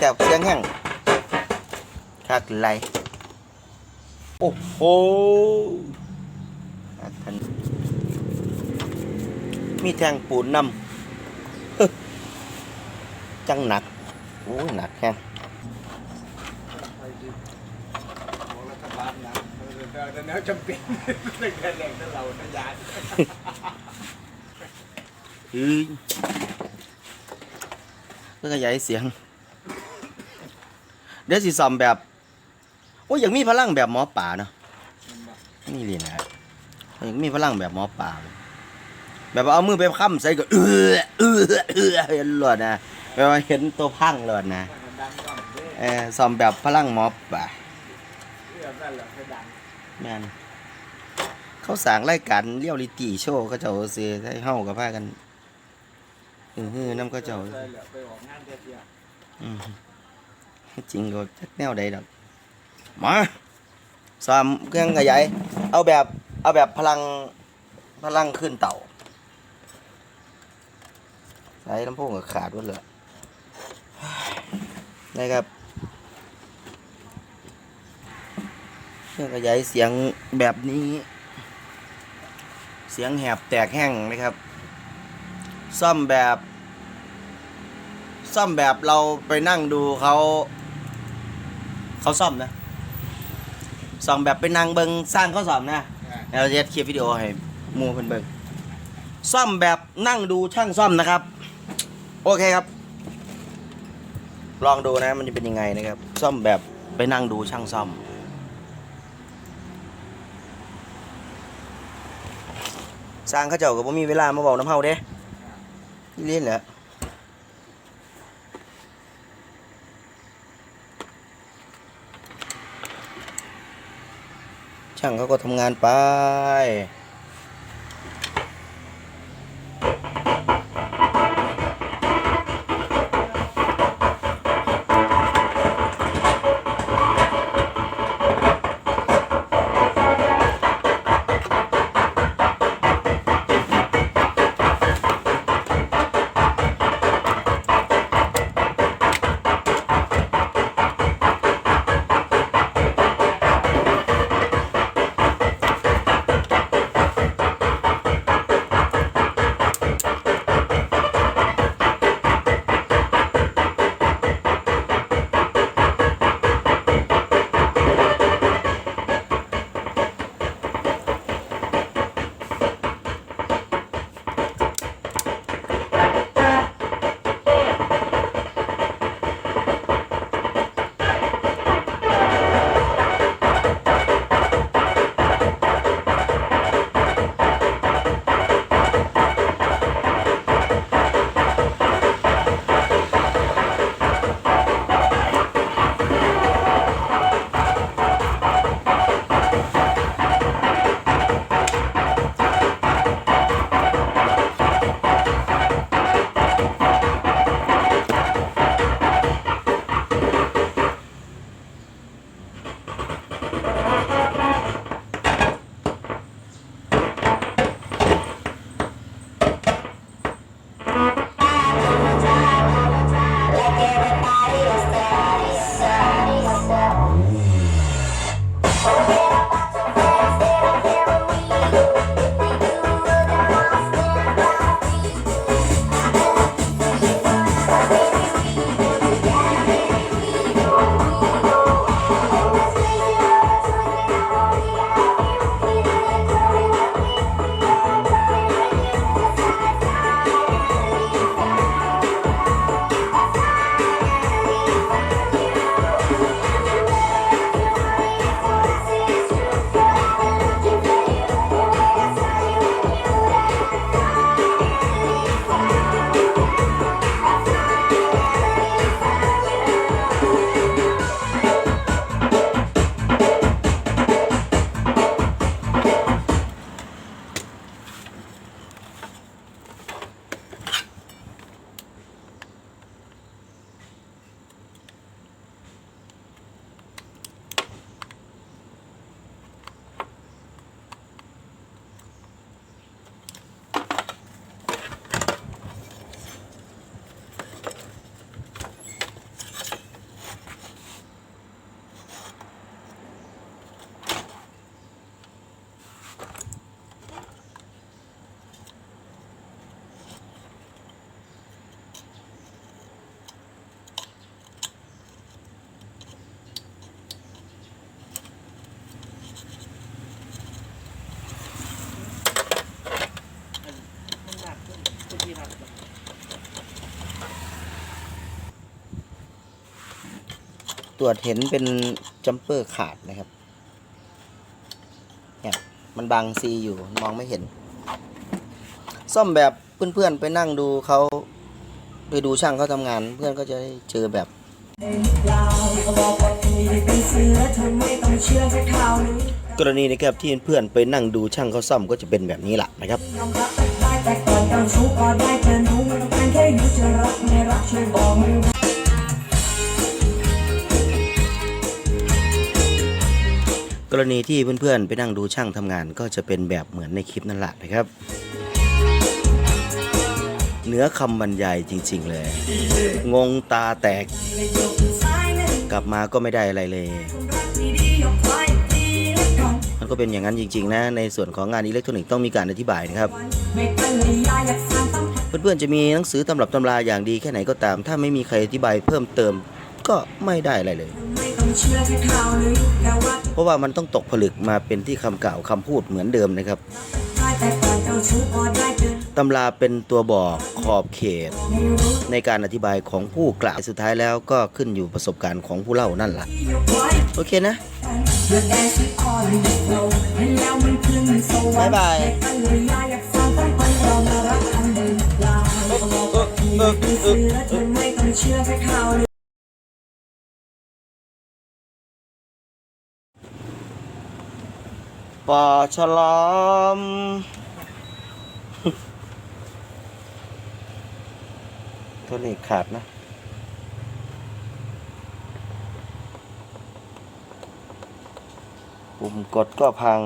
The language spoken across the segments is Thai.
อเสียงแตบเสียงแห้งคักไรโอ้โหคักทันมีแทงปูนนำฮึจังหนัก โอ้ยหนักแห้งของรัฐบาลนะแต่แนวจำเป็นในแค่แรงนั่นเราทยานเฮ้ยเพื่อขยายเสียง เดี๋ยวสิซ่อมแบบ โอ้ยอยากมีพลังแบบหมอป่าเนาะนี่เลยนะอยากมีพลังแบบหมอป่า แบบว่าเอามือไปค้ำใส่ก็เออเออเออเห็นหลอดนะแบบว่าเห็นตัวพังหลอดนะดังก่อนเด้เออซ่อมแบบพลังหมอป่าแม่นเขาสร้างรายการเรียลลิตีโชว์เขาเจ้าเสียให้เฮากับพากันอือฮือน้ำเขาเจ้าเลยแหละไปออ จริงก็จักแนวใดดอกมาซ้อมเครื่องขยายเอาแบบเอาแบบพลังพลังขึ้นเต่าใช้ลำโพงก็ขาดหมดเลยนะครับเครื่องขยายเสียงแบบนี้ เสียงแหบแตกแห้งนะครับ ซ่อมแบบ ซ่อมแบบเราไปนั่งดูเขา เขาซ่อมนะซ่อมแบบไปนั่งเบิงสร้างเขาซ่อมนะเราจะคลิปวิดีโอให้หมูเพิ่นเบิงซ่อมแบบนั่งดูช่างซ่อมนะครับ โอเคครับ ลองดูนะมันจะเป็นยังไงนะครับ ซ่อมแบบไปนั่งดูช่างซ่อมสร้างเขาเจ้าก็บ่มีเวลามาบอกน้ำเฮาเด้ที่เล่นแหละ ช่างเขาก็ทำงานไป ตรวจเห็นเป็นจัมเปอร์ขาดนะครับเนี่ยมันบังซีอยู่มองไม่เห็น ซ่อมแบบเพื่อนๆไปนั่งดูเขาไปดูช่างเขาทำงาน เพื่อนก็จะได้เจอแบบกรณีนะครับที่เพื่อนไปนั่งดูช่างเขาซ่อมก็จะเป็นแบบนี้แหละนะครับแต่ก่อนเจ้าชู้ก็ได้เกินรู้ไม่ต้องการแค่อยู่จะรักไม่รักช่วยบอก กรณีที่เพื่อนๆ ไปนั่งดูช่างทำงานก็จะเป็นแบบเหมือนในคลิปนั่นแหละนะครับ เนื้อคำบรรยายจริง ๆ เลย งงตาแตก กลับมาก็ไม่ได้อะไรเลย มันก็เป็นอย่างนั้นจริง ๆ นะ ในส่วนของงานอิเล็กทรอนิกส์ต้องมีการอธิบายนะครับเพื่อนๆ จะมีหนังสือตำรับตำราอย่างดีแค่ไหนก็ตาม ถ้าไม่มีใครอธิบายเพิ่มเติมก็ไม่ได้อะไรเลย เชื่อแค่ข่าวลือแต่ว่าเพราะว่ามันต้องตกผลึกมาเป็นที่คำกล่าวคำพูดเหมือนเดิมนะครับได้แต่ก่อนเจ้าชู้ก็ได้เกินตำราเป็นตัวบอกขอบเขตไม่รู้ในการอธิบายของผู้กล่าวสุดท้ายแล้วก็ขึ้นอยู่ประสบการณ์ของผู้เล่านั่นล่ะที่ยกไว้โอเคนะเลือกแดนซิคอร์ลิโลเห็นแล้วมันคลื่นสวรรค์บ๊ายบายไม่เป็นไรยาอยากสร้างตั้งไปเรามารักกันเดินลาบอกที่เป็นเสือเธอไม่ต้องเชื่อแค่ข่าวลือ ปลาฉลาม ตัวนี้ขาดนะปุ่มกดก็พัง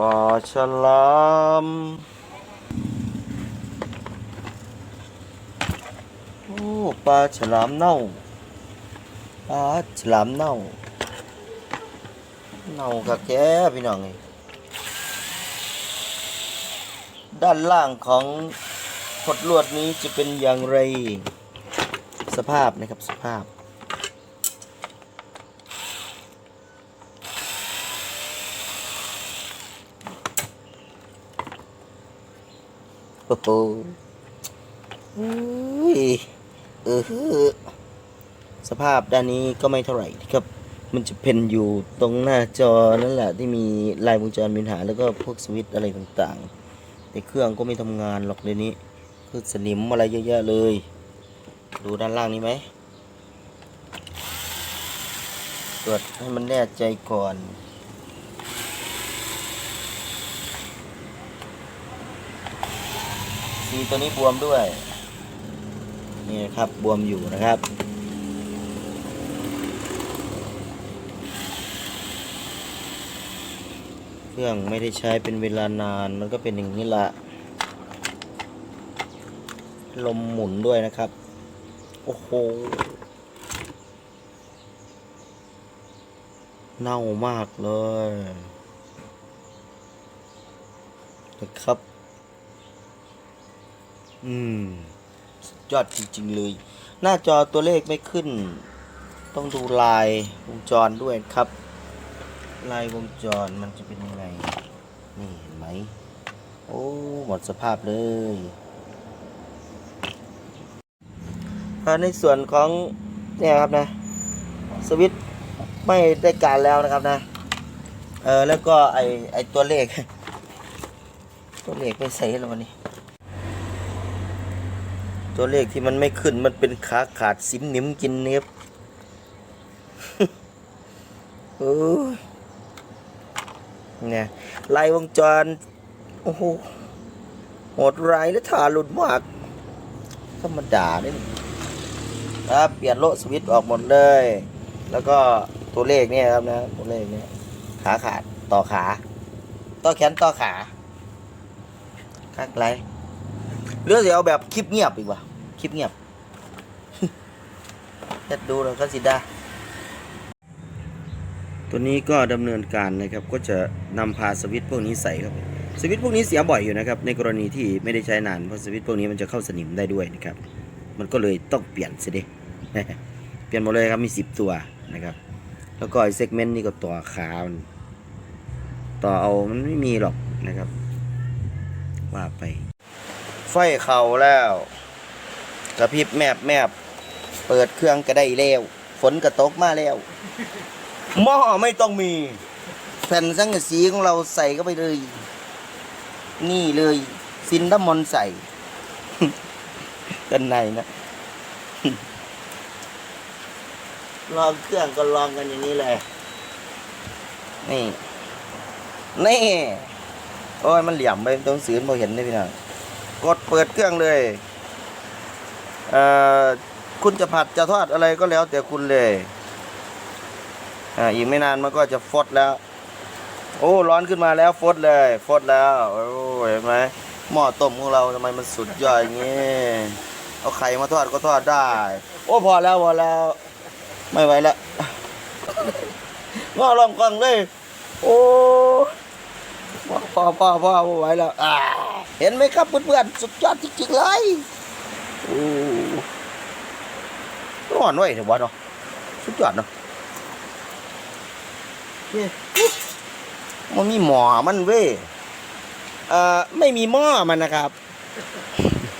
ป ลาฉลามโอ้ปลาฉลามเน่าปลาฉลามเน่าเน่ากับแกพี่น้องไงด้านล่างของพดลวดนี้จะเป็นอย่างไร สภาพนะครับสภาพ โอ้โหเออสภาพด้านนี้ก็ไม่เท่าไหร่ครับ มันจะเป็นอยู่ตรงหน้าจอนั่นแหละที่มีลายวงจรมีปัญหาแล้วก็พวกสวิตช์อะไรต่างๆแต่เครื่องก็ไม่ทำงานหรอกเดี๋ยวนี้ คือสนิมอะไรเยอะแยะเลย ดูด้านล่างนี้ไหมตรวจให้มันแน่ใจก่อน สีตัวนี้บวมด้วย นี่ครับบวมอยู่นะครับ เครื่องไม่ได้ใช้เป็นเวลานาน มันก็เป็นอย่างนี้ละลมหมุนด้วยนะครับ โอ้โห เน่ามากเลยนะครับ อืมยอดจริง ๆ เลย หน้าจอตัวเลขไม่ขึ้น ต้องดูลายวงจรด้วยครับ ลายวงจรมันจะเป็นยังไง นี่เห็นไหม โอ้ หมดสภาพเลยในส่วนของเนี่ยครับนะ สวิตช์ไม่ได้การแล้วนะครับนะ เออแล้วก็ไอไอตัวเลข ตัวเลขไปใส่แล้ววันนี้ ตัวเลขที่มันไม่ขึ้นมันเป็นขาขาดสิมหนิมกินเนบโอ้ยเนี่ยลายวงจร โอ้โหโหดร้ายและทารุณมากธรรมดาเนี่ยครับเปลี่ยนโลสวิตช์ออกหมดเลย แล้วก็ตัวเลขเนี่ยครับนะตัวเลขเนี่ยขาขาดต่อขา ต่อแขนต่อขาข้างไร หรือจะเอาแบบคลิปเงียบอีกวะคลิปเงียบเฮ็ดดูแล้วก็สิได้ตัวนี้ก็ดำเนินการนะครับก็จะนำพาสวิตช์พวกนี้ใส่ครับสวิตช์พวกนี้เสียบ่อยอยู่นะครับในกรณีที่ไม่ได้ใช้นานเพราะสวิตช์พวกนี้มันจะเข้าสนิมได้ด้วยนะครับ มันก็เลยต้องเปลี่ยนสิเด้เปลี่ยนหมดเลยครับมีสิบตัวนะครับ แล้วก็ไอ้เซกเมนต์นี่ก็ต่อขาต่อเอามันไม่มีหรอกนะครับ ว่าไป ไฟเข่าแล้วกระพริบแมบแมบเปิดเครื่องก็ได้แล้ว ฝนก็ตกมาแล้วหม้อไม่ต้องมี แผ่นสังกะสีของเราใส่เข้าไปเลย นี่เลยซินดามอนใส่ด้านในนะลองเครื่องก็ลองกันอย่างนี้เลย นี่ นี่ โอ้ย มันเหลี่ยมไปตรงสืนพอเห็นได้พี่น้อง กดเปิดเครื่องเลยเอ่อคุณจะผัดจะทอดอะไรก็แล้วแต่คุณเลยอ่าอีกไม่นานมันก็จะฟดแล้ว โอ้ร้อนขึ้นมาแล้วฟดเลยฟดแล้วโอ้เห็นไหมหม้อต้มของเราทำไมมันสุดยอดอย่างนี้เอาไข่มาทอดก็ทอดได้ โอ้พอแล้วพอแล้ว ไม่ไหวแล้วงอลองกลองเลย โอ้พอพ่อพ่อพ่อไม่ไหวแล้วอ่า เห็นไหมครับเพื่อนๆสุดยอดจริงๆเลยโอ้ร้อนไว้เถอะวะเนาะสุดยอดเนาะนี่มันมีหมอมันเว้ยเอ่อไม่มีหม้อมันนะครับ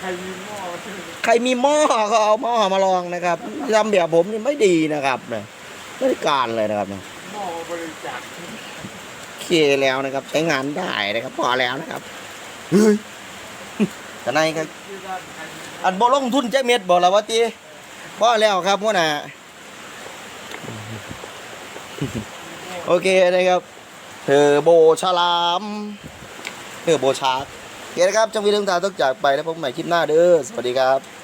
ใครมีหม้อใครมีหม้อก็เอาหม้อมาลองนะครับทำแบบผมนี่ไม่ดีนะครับเนี่ยไม่ได้การเลยนะครับเนี่ยหม้อบริจาคโอเคแล้วนะครับ ใช้งานได้นะครับ พอแล้วนะครับ เฮ้ยแต่ในครับที่ด้านอันบ่ลงทุนแจ้เม็ดบอกแล้วว่าตีพอแล้วครับพวกน่ะโอเคนะครับเธอโบชลามเธอโบชาร์กโอเคนะครับจังวีเรื่องตาต้องจากไปแล้วพบใหม่คลิปหน้าเด้อสวัสดีครับ